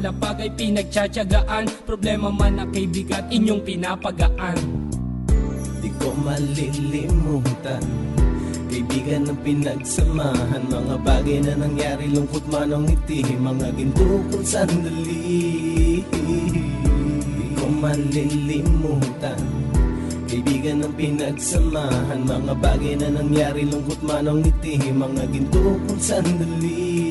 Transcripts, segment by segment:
nakalapag ay pinagtsatsagaan. Problema man na kay bigat, inyong pinapagaan. Di ko malilimutan Kaibigan ng pinagsamahan. Mga bagay na nangyari Lungkot man ang ngiti. Mga ginto kong sandali Di ko malilimutan. Kaibigan ng pinagsamahan. Mga bagay na nangyari Lungkot man ang ngiti. Mga ginto kong sandali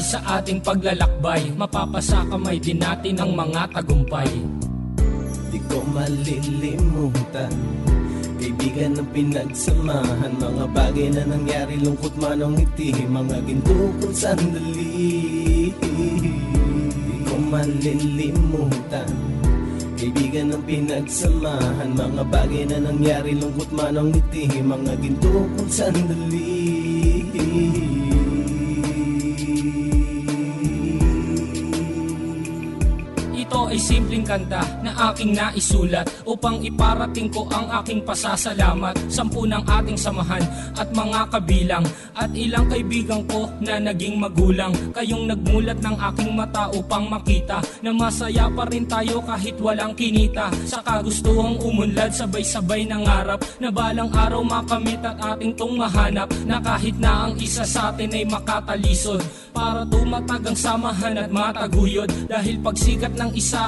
sa ating paglalakbay. Mapapasa kamay din natin ang mga tagumpay. Di ko malilimutan Kaibigan ng pinagsamahan. Mga bagay na nangyari Lungkot man ang ngiti. Mga ginto kong sandali. Di ko malilimutan Kaibigan ng pinagsamahan. Mga bagay na nangyari Lungkot man ang ngiti. Mga ginto kong sandali ay simpleng kanta na aking naisulat upang iparating ko ang aking pasasalamat. Sampu ng ating samahan at mga kabilang At ilang kaibigan ko na naging magulang. Kayong nagmulat ng aking mata upang makita Na masaya pa rin tayo kahit walang kinita. Sa kagustuhang umunlad sabay-sabay nangarap Na balang araw makamit at ating tong mahanap Na kahit na ang isa sa atin ay makatalisod. Para tumatag ang samahan at mataguyod Dahil pagsikat ng isa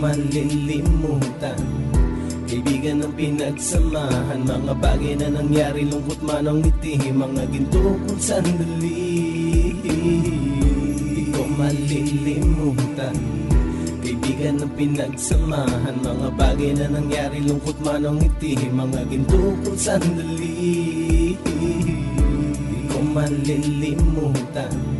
malilimutan Kaibigan ng pinagsamahan Mga bagay na nangyari Lungkot man ang ngiti Mga ginto kong sandali Di ko malilimutan. Kaibigan ng pinagsamahan Mga bagay na nangyari Lungkot man ang ngiti Mga ginto kong sandali Di ko malilimutan